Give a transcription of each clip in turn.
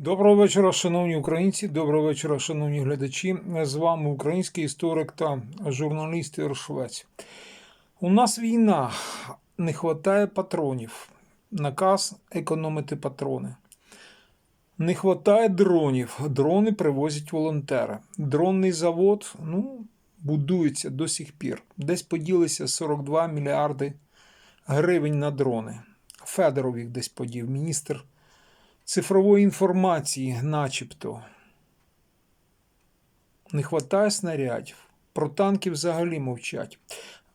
Доброго вечора, шановні українці, доброго вечора, шановні глядачі. З вами український історик та журналіст Ігор Швець. У нас війна, не вистачає патронів. Наказ економити патрони. Не вистачає дронів. Дрони привозять волонтери. Дронний завод ну, будується до сих пір. Десь поділися 42 мільярди гривень на дрони. Федоров їх десь подів, міністр цифрової інформації, начебто. Не вистачає снарядів. Про танки взагалі мовчать.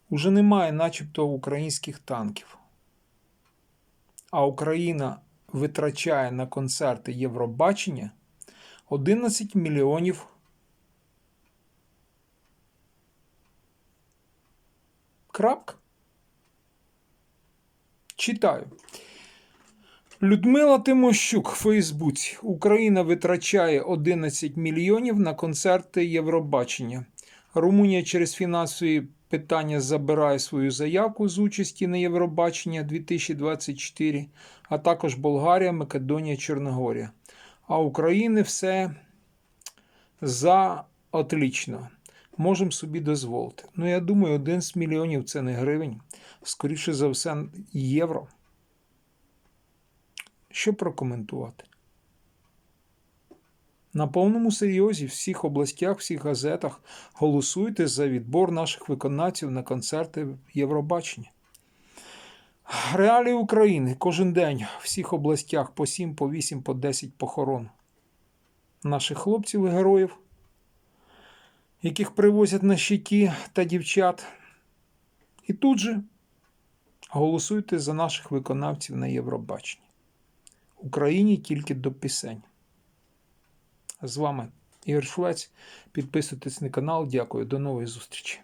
Уже немає, начебто, українських танків. А Україна витрачає на концерти Євробачення 11 мільйонів. Крапка. Читаю. Людмила Тимощук Фейсбуці. Україна витрачає 11 мільйонів на концерти Євробачення. Румунія через фінансові питання забирає свою заявку з участі на Євробачення 2024, а також Болгарія, Македонія, Чорногорія. А України все за отлично. Можемо собі дозволити. Ну, я думаю, 11 мільйонів це не гривень, скоріше за все, євро. Що прокоментувати? На повному серйозі в всіх областях, всіх газетах голосуйте за відбор наших виконавців на концерти Євробачення. Реалії України кожен день в всіх областях по 7, по 8, по 10 похорон наших хлопців і героїв, яких привозять на щиті та дівчат. І тут же голосуйте за наших виконавців на Євробаченні. Україні тільки до пісень. З вами Ігор Швець. Підписуйтесь на канал. Дякую. До нової зустрічі.